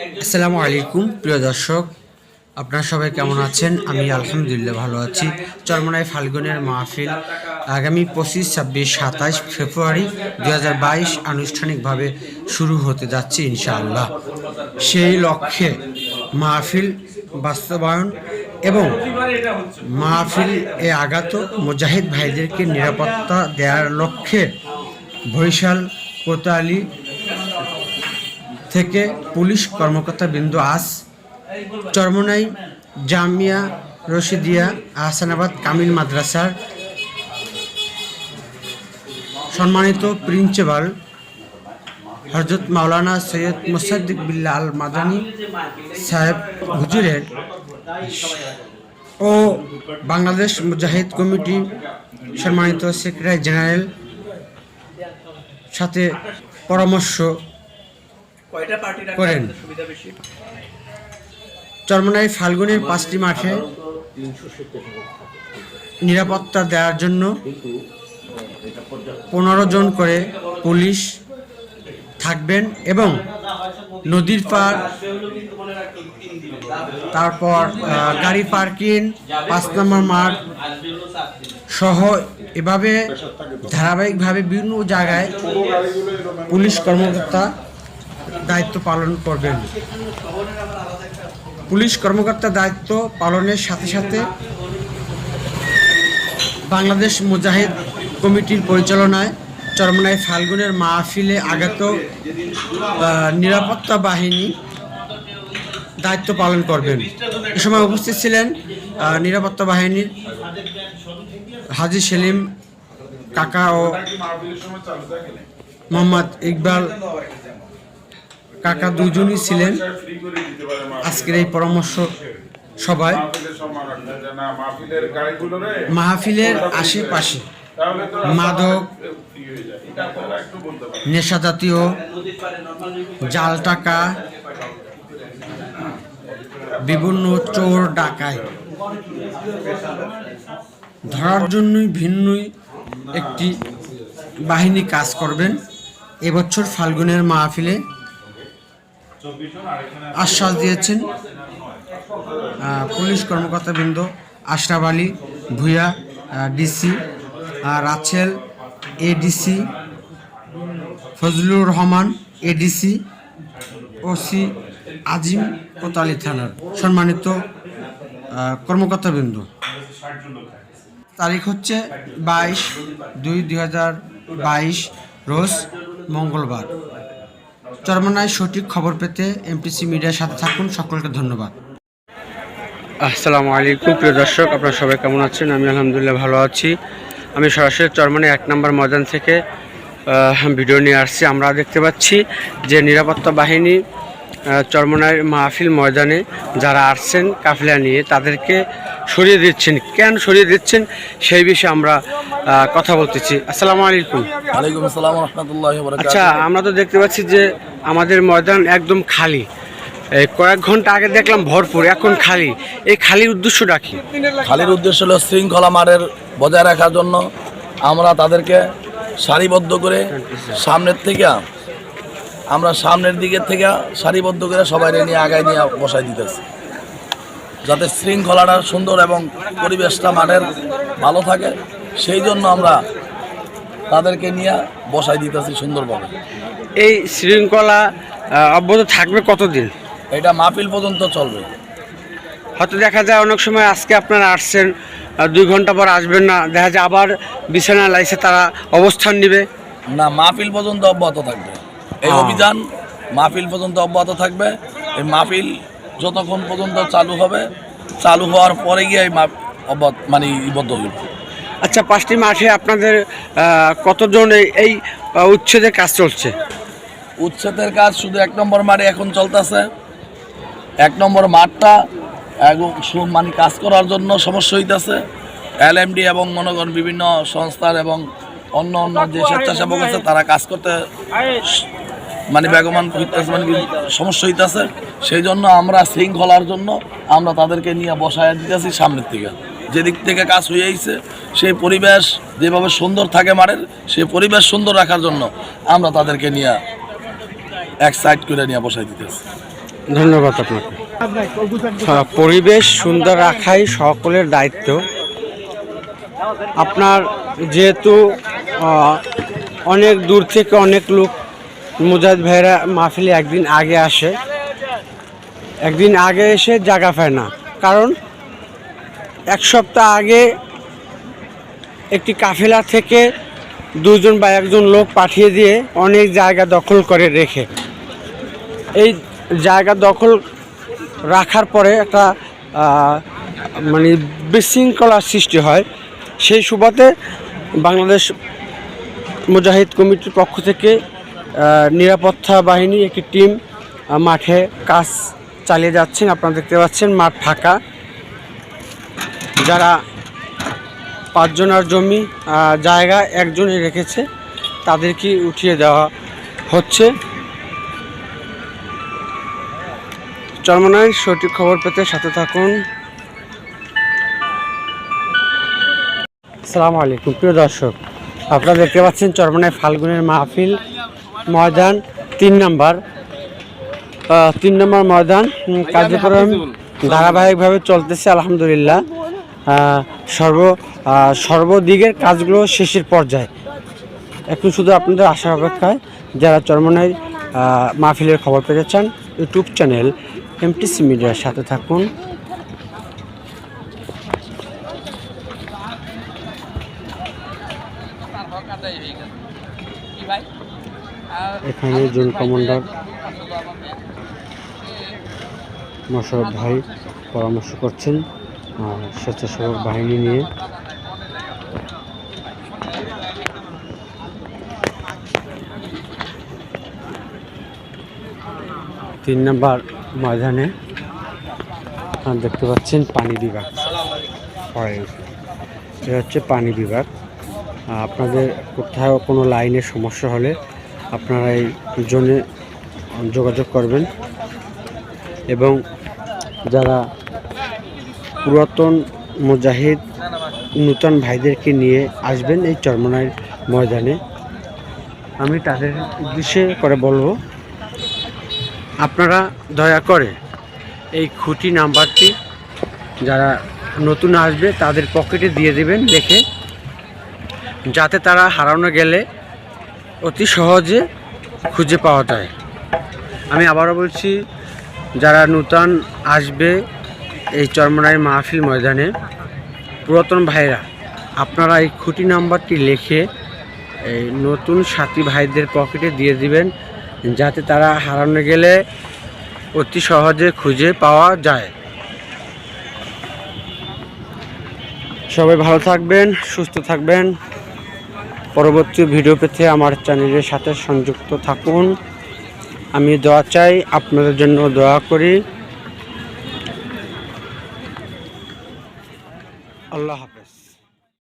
আসসালামু আলাইকুম, প্রিয় দর্শক। আপনারা সবাই কেমন আছেন? আমি আলহামদুলিল্লাহ ভালো আছি। চরমনায় ফাল্গুনের মাহফিল আগামী পঁচিশ, ছাব্বিশ, সাতাশ ফেব্রুয়ারি দু হাজার বাইশ আনুষ্ঠানিকভাবে শুরু হতে যাচ্ছে ইনশাআল্লাহ। সেই লক্ষ্যে মাহফিল বাস্তবায়ন এবং মাহফিল এ আগত মুজাহিদ ভাইদেরকে নিরাপত্তা দেওয়ার লক্ষ্যে বরিশাল কোতালি থেকে পুলিশ কর্মকর্তা বিন্দু আস চরমনাই জামিয়া রশিদিয়া আহসানাবাদ কামিল মাদ্রাসার সম্মানিত প্রিন্সিপাল হজরত মাওলানা সৈয়দ মুসাদ্দিক বিল্লা আল মাদানী সাহেব হুজুরের ও বাংলাদেশ মুজাহিদ কমিটি সম্মানিত সেক্রেটারি জেনারেল সাথে পরামর্শ কয়টা পার্টি করেন। সুবিধা বেশি চরমনাই ফাল্গুনের পাঁচটি মাঠে নিরাপত্তা দেওয়ার জন্য পনেরো জন করে পুলিশ থাকবেন এবং নদীর পার তারপর গাড়ি পার্কিং পাঁচ নম্বর মাঠ সহ এভাবে ধারাবাহিকভাবে বিভিন্ন জায়গায় পুলিশ কর্মকর্তা দায়িত্ব পালন করবেন। পুলিশ কর্মকর্তা দায়িত্ব পালনের সাথে সাথে বাংলাদেশ মুজাহিদ কমিটির পরিচালনায় চরমনায় ফাল্গুনের মাহফিলে আগত নিরাপত্তা বাহিনী দায়িত্ব পালন করবেন। এ সময় উপস্থিত ছিলেন নিরাপত্তা বাহিনীর হাজি সেলিম কাকা ও মোহাম্মদ ইকবাল কাকা দুজনই ছিলেন আজকের এই পরামর্শ সবাই মাহফিলের আশেপাশে মাদক, নেশা জাতীয়, জাল টাকা, বিভিন্ন চোর ডাকায়। ধরার জন্যই ভিন্নই একটি বাহিনী কাজ করবেন। এবছর ফাল্গুনের মাহফিলে আশ্বাস দিয়েছেন পুলিশ কর্মকর্তাবৃন্দ Ashraf Ali, ভূয়া DC Rasel, ADC, Fazlur Rahman, ADC, OC Azim Kotwali থানার সম্মানিত কর্মকর্তাবৃন্দ। তারিখ হচ্ছে বাইশ দুই দুই রোজ মঙ্গলবার। চরমনায় সঠিক খবর পেতে এমটিসি মিডিয়ার সাথে থাকুন। সকলকে ধন্যবাদ। আসসালামু আলাইকুম প্রিয় দর্শক আপনারা সবাই কেমন আছেন? আমি আলহামদুলিল্লাহ ভালো আছি। আমি সরাসরি চরমানে এক নম্বর ময়দান থেকে ভিডিও নিয়ে আসছি। আমরা দেখতে পাচ্ছি যে নিরাপত্তা বাহিনী আহ, চরমনার মাহফিল ময়দানে যারা আসছেন কাফিলা নিয়ে তাদেরকে সরিয়ে দিচ্ছেন। কেন সরিয়ে দিচ্ছেন? সেই বিষয়ে আমরা কথা বলতেছি। আসসালামু আলাইকুম। ওয়ালাইকুম আসসালাম রহমতুল্লাহ আচ্ছা আমরা তো দেখতে পাচ্ছি যে আমাদের ময়দান একদম খালি। এই কয়েক ঘণ্টা আগে দেখলাম ভরপুর এখন খালি। এই খালির উদ্দেশ্যটা কি? খালির উদ্দেশ্য হলো শৃঙ্খলা মারের বজায় রাখার জন্য আমরা তাদেরকে সারিবদ্ধ করে সামনের থেকে আমরা সামনের দিকের থেকে সারিবদ্ধ করে সবাই নিয়ে আগায় নিয়ে বসাই দিতেছি। যাতে শৃঙ্খলাটা সুন্দর এবং পরিবেশটা মাঠের ভালো থাকে সেই জন্য আমরা তাদেরকে নিয়ে বসাই দিতেছি সুন্দরভাবে। এই শৃঙ্খলা অব্যাহত থাকবে কতদিন? এটা মাহফিল পর্যন্ত চলবে। হয়তো দেখা যায় অনেক সময় আজকে আপনারা আসছেন দুই ঘণ্টা পর আসবেন না দেখা যায় আবার বিছানা লাইসে তারা অবস্থান নেবে। না মাহফিল পর্যন্ত অব্যাহত থাকবে। এই। অভিযান মাহফিল পর্যন্ত অব্যাহত থাকবে। এই মাহফিল যতক্ষণ পর্যন্ত চালু হবে চালু হওয়ার পরে গিয়ে মানে ইবদ্ধ হইব আচ্ছা পাঁচটি মাসে আপনাদের কতজন এই- উচ্ছেদের কাজ চলছে? উচ্ছেদের কাজ শুধু এক নম্বর মাঠে এখন চলতেছে। এক নম্বর মাঠটা মানে কাজ করার জন্য সমস্যা হইতেছে। এলএমডি এবং মনে করেন বিভিন্ন সংস্থার এবং অন্য অন্য যে স্বেচ্ছাসেবক আছে তারা কাজ করতে মানে বেগমান মানে সমস্যা হইতেছে। সেই জন্য আমরা শৃঙ্খলার জন্য আমরা তাদেরকে নিয়ে বসায় দিতেছি সামনের থেকে। যেদিক থেকে কাজ হয়ে আইছে, সেই পরিবেশ যেভাবে সুন্দর থাকে মারের সেই পরিবেশ সুন্দর রাখার জন্য আমরা তাদেরকে নিয়ে এক সাইড করে নিয়ে বসাই দিতেছি। ধন্যবাদ আপনাকে। পরিবেশ সুন্দর রাখাই সকলের দায়িত্ব। আপনার যেহেতু অনেক দূর থেকে অনেক লোক মুজাহিদ ভাইরা মাহফিলে একদিন আগে আসে। একদিন আগে এসে জায়গা পায় না। কারণ এক সপ্তাহ আগে একটি কাফেলা থেকে দুজন বা একজন লোক পাঠিয়ে দিয়ে অনেক জায়গা দখল করে রেখে। এই জায়গা দখল রাখার পরে একটা মানে বিশৃঙ্খলার সৃষ্টি হয়। সেই সুবাদে বাংলাদেশ মুজাহিদ কমিটির পক্ষ থেকে নিরাপত্তা বাহিনী একটি টিম মাঠে কাজ চালিয়ে যাচ্ছেন। আপনারা দেখতে পাচ্ছেন, মাঠ ফাঁকা। যারা পাঁচজনের জমি জায়গা একজনই রেখেছে, তাদেরকে উঠিয়ে দেওয়া হচ্ছে। চরমনায় সঠিক খবর পেতে সাথে থাকুন। সালাম আলাইকুম। প্রিয় দর্শক, আপনারা দেখতে পাচ্ছেন চরমনায় ফাল্গুনের মাহফিল। ময়দান, তিন নম্বর। তিন নম্বর ময়দান কার্যক্রম ধারাবাহিকভাবে চলতেছে, আলহামদুলিল্লাহ। সর্ব সর্বদিকের কাজগুলো শেষের পর্যায়ে। এখন শুধু আপনাদের আশার অপেক্ষায় যারা চরমনায় মাহফিলের খবর পেতে চান, ইউটিউব চ্যানেল, এমটিসি মিডিয়ার সাথে থাকুন। এখানে জুন কমান্ডার মশরফ ভাই পরামর্শ করছেন স্বেচ্ছাসেবক বাহিনী নিয়ে। তিন নম্বর ময়দানে দেখতে পাচ্ছেন পানি বিভাগ। এটা হচ্ছে পানি বিভাগ। আপনাদের কোথাও কোনো লাইনের সমস্যা হলে আপনারা এই জোনে যোগাযোগ করবেন এবং যারা পুরাতন মুজাহিদ, নূতন ভাইদেরকে নিয়ে আসবেন এই চরমনাইয়ের ময়দানে, আমি তাদের উদ্দেশ্যে করে বলব, আপনারা দয়া করে এই খুঁটি নাম্বারটি যারা নতুন আসবে তাদের পকেটে দিয়ে দেবেন দেখে, যাতে তারা হারানো গেলে অতি সহজে খুঁজে পাওয়া যায়। আমি আবারও বলছি, যারা নূতন আসবে এই চরমনাই মাহফিল ময়দানে, পুরাতন ভাইরা আপনারা এই খুঁটি নাম্বারটি লিখে এই নতুন সাথী ভাইদের পকেটে দিয়ে দিবেন, যাতে তারা হারানো গেলে অতি সহজে খুঁজে পাওয়া যায়। সবাই ভালো থাকবেন, সুস্থ থাকবেন। পরবর্তী ভিডিও পেতে আমার চ্যানেলের সাথে সংযুক্ত থাকুন। আমি দোয়া চাই, আপনাদের জন্য দোয়া করি। আল্লাহ